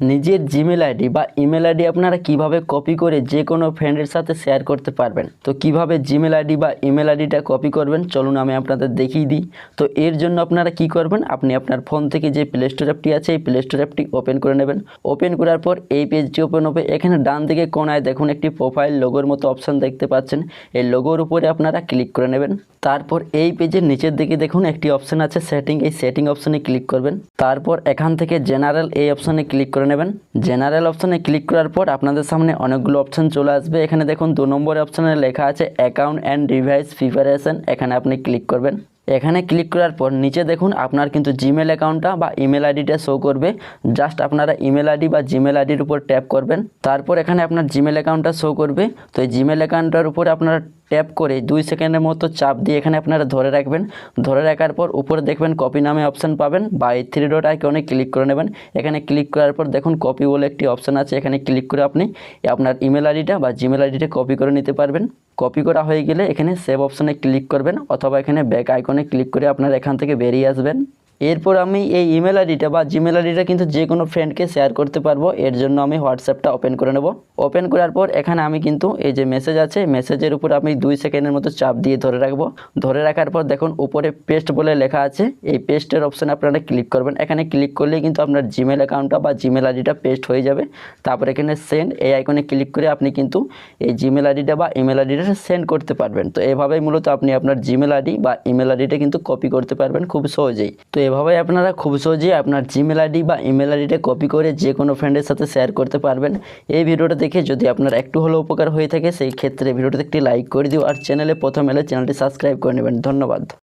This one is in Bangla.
নিজের জিমেল আইডি বা ইমেল আইডি আপনারা কীভাবে কপি করে যে কোনো ফ্রেন্ডের সাথে শেয়ার করতে পারবেন। তো কীভাবে জিমেল আইডি বা ইমেল আইডিটা কপি করবেন, চলুন আমি আপনাদের দেখিয়ে দিই। তো এর জন্য আপনারা কি করবেন, আপনি আপনার ফোন থেকে যে প্লে স্টোর অ্যাপটি আছে, এই প্লে স্টোর অ্যাপটি ওপেন করে নেবেন। ওপেন করার পর এই পেজটি ওপেন হবে। এখানে ডান দিকে কোনায় দেখুন একটি প্রোফাইল লোগোর মতো অপশন দেখতে পাচ্ছেন। এই লোগোর উপরে আপনারা ক্লিক করে নেবেন। তারপর এই পেজের নিচের দিকে দেখুন একটি অপশন আছে সেটিং এই সেটিং অপশনে ক্লিক করবেন। তারপর এখান থেকে জেনারেল এই অপশনে ক্লিক করে নেবেন। জেনারেল অপশনে ক্লিক করার পর আপনাদের সামনে অনেকগুলো অপশন চলে আসবে। এখানে দেখুন দু নম্বর অপশনে লেখা আছে অ্যাকাউন্ট অ্যান্ড ডিভাইস প্রিপারেশন এখানে আপনি ক্লিক করবেন। এখানে ক্লিক করার পর নিচে দেখুন আপনার কিন্তু জিমেল অ্যাকাউন্টটা বা ইমেল আইডিটা শো করবে। জাস্ট আপনারা ইমেল আইডি বা জিমেল আইডির উপর ট্যাপ করবেন। তারপর এখানে আপনার জিমেল অ্যাকাউন্টটা শো করবে। তো এই জিমেল অ্যাকাউন্টটার উপরে আপনারা ট্যাপ করে দুই সেকেন্ডের মতো চাপ দিয়ে এখানে আপনারা ধরে রাখবেন। ধরে রাখার পর উপরে দেখবেন কপি নামে অপশান পাবেন বা এই থ্রি ডট আইকনে ক্লিক করে নেবেন। এখানে ক্লিক করার পর দেখুন কপি বলে একটি অপশান আছে, এখানে ক্লিক করে আপনি আপনার ইমেল আইডিটা বা জিমেল আইডিটা কপি করে নিতে পারবেন। কপি করা হয়ে গেলে এখানে সেভ অপশানে ক্লিক করবেন অথবা এখানে ব্যাক আইকনে ক্লিক করে আপনারা এখান থেকে বেরিয়ে আসবেন। এরপর আমি এই ইমেল আইডিটা বা জিমেল আইডিটা কিন্তু যে কোনো ফ্রেন্ডকে শেয়ার করতে পারব, এর জন্য আমি হোয়াটসঅ্যাপটা ওপেন করে নেব। ওপেন করার পর এখানে আমি কিন্তু এই যে মেসেজ আছে মেসেজের উপর আমি দুই সেকেন্ডের মতো চাপ দিয়ে ধরে রাখব। ধরে রাখার পর দেখুন, উপরে পেস্ট বলে লেখা আছে। এই পেস্টের অপশানে আপনারা ক্লিক করবেন। এখানে ক্লিক করলেই কিন্তু আপনার জিমেল অ্যাকাউন্টটা বা জিমেল আইডিটা পেস্ট হয়ে যাবে। তারপর এখানে সেন্ড এই আইকনে ক্লিক করে আপনি কিন্তু এই জিমেল আইডিটা বা ইমেল আইডিটা সেন্ড করতে পারবেন। তো এভাবেই মূলত আপনি আপনার জিমেল আইডি বা ইমেল আইডিটা কিন্তু কপি করতে পারবেন খুব সহজেই। তো এভাবেই আপনারা খুব সহজেই আপনার জিমেল আইডি বা ইমেল আইডিটা কপি করে যে কোনো ফ্রেন্ডের সাথে শেয়ার করতে পারবেন। এই ভিডিওটা দেখে যদি আপনার একটু হলেও উপকার হয়ে থাকে, সেই ক্ষেত্রে ভিডিওটাতে একটি লাইক করে দিও আর চ্যানেলে প্রথম এলে চ্যানেলটি সাবস্ক্রাইব করে নেবেন। ধন্যবাদ।